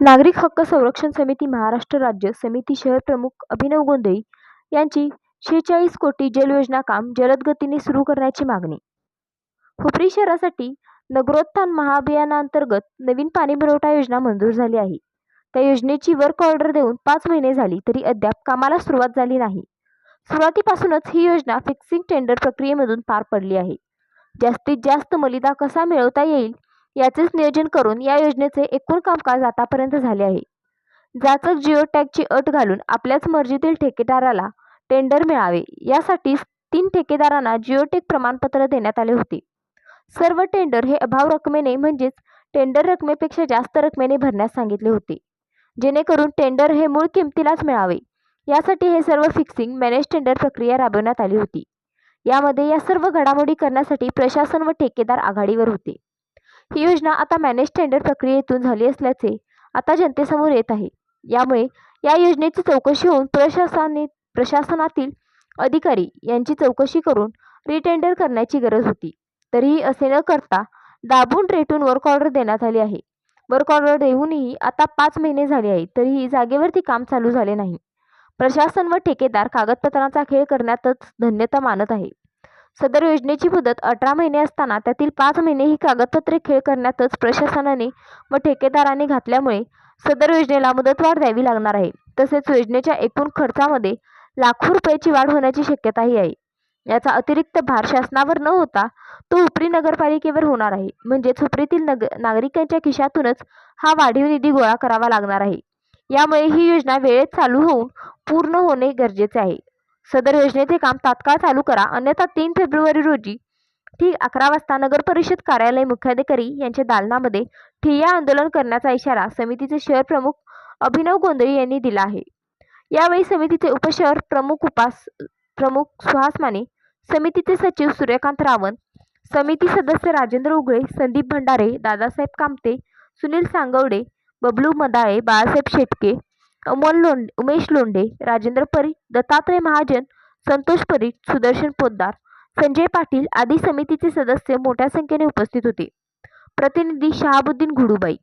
नागरिक हक्क संरक्षण समिती महाराष्ट्र राज्य समिती शहर प्रमुख अभिनव गोंधळी यांची शेहेचाळीस कोटी जल योजना काम जलद गतीने सुरू करण्याची मागणी. हुपरी शहरासाठी नगरोत्थान महाअभियानांतर्गत नवीन पाणी पुरवठा योजना मंजूर झाली आहे. त्या योजनेची वर्क ऑर्डर देऊन पाच महिने झाली तरी अद्याप कामाला सुरुवात झाली नाही. सुरुवातीपासूनच ही योजना फिक्सिंग टेंडर प्रक्रियेमधून पार पडली आहे. जास्तीत जास्त मलिदा कसा मिळवता येईल याचेच नियोजन करून या योजनेचे एकूण कामकाज आतापर्यंत झाले आहे. जाचक जिओ टॅगची अट घालून आपल्याच मर्जीतील ठेकेदाराला टेंडर मिळावे यासाठी तीन ठेकेदारांना जिओटेक प्रमाणपत्र देण्यात आले होते. सर्व टेंडर हे अभाव रकमेने म्हणजेच टेंडर रकमेपेक्षा जास्त रकमेने भरण्यास सांगितले होते. जेणेकरून टेंडर हे मूळ किमतीलाच मिळावे. यासाठी हे सर्व फिक्सिंग मॅनेज टेंडर प्रक्रिया राबवण्यात आली होती. यामध्ये या सर्व घडामोडी करण्यासाठी प्रशासन व ठेकेदार आघाडीवर होते. ही योजना आता मॅनेज टेंडर प्रक्रियेतून झाली असल्याचे आता जनतेसमोर येत आहे. यामुळे या योजनेची चौकशी होऊन प्रशासने प्रशासनातील अधिकारी यांची चौकशी करून रिटेंडर करण्याची गरज होती. तरीही असे न करता दाबून रेटून वर्क ऑर्डर देण्यात आली आहे. वर्क ऑर्डर देऊनही आता पाच महिने झाले आहेत तरीही जागेवरती काम चालू झाले नाही. प्रशासन व ठेकेदार कागदपत्रांचा खेळ करण्यातच धन्यता मानत आहे. सदर योजनेची मुदत अठरा महिने असताना त्यातील पाच महिने ही कागदपत्रे खेळ करण्यातच प्रशासनाने व ठेकेदाराने घातल्यामुळे सदर योजनेला मुदतवाढ द्यावी लागणार आहे. तसेच योजनेच्या एकूण खर्चामध्ये लाखो रुपयाची वाढ होण्याची शक्यताही आहे. याचा अतिरिक्त भार शासनावर न होता तो उपरी नगरपालिकेवर होणार आहे. म्हणजेच उपरीतील नग नागरिकांच्या खिशातूनच हा वाढीव निधी गोळा करावा लागणार आहे. यामुळे ही योजना वेळेत चालू होऊन पूर्ण होणे गरजेचे आहे. सदर योजनेचे काम तात्काळ चालू करा. अन्यथा तीन फेब्रुवारी रोजी ठीक अकरा वाजता नगर परिषद कार्यालय मुख्याधिकारी यांच्या दालनामध्ये ठिय्या आंदोलन करण्याचा इशारा समितीचे शहर प्रमुख अभिनव गोंधळी यांनी दिला आहे. यावेळी समितीचे उपशहर प्रमुख उपास प्रमुख सुहास माने समितीचे सचिव सूर्यकांत रावण समिती सदस्य राजेंद्र उगळे संदीप भंडारे दादासाहेब कामते सुनील सांगवडे बबलू मदाळे बाळासाहेब शेटके अमोल लोंडे उमेश लोंढे राजेंद्र परीख दत्तात्रय महाजन संतोष परीख सुदर्शन पोद्दार संजय पाटील आदी समितीचे सदस्य मोठ्या संख्येने उपस्थित होते. प्रतिनिधी शहाबुद्दीन घुडूबाई.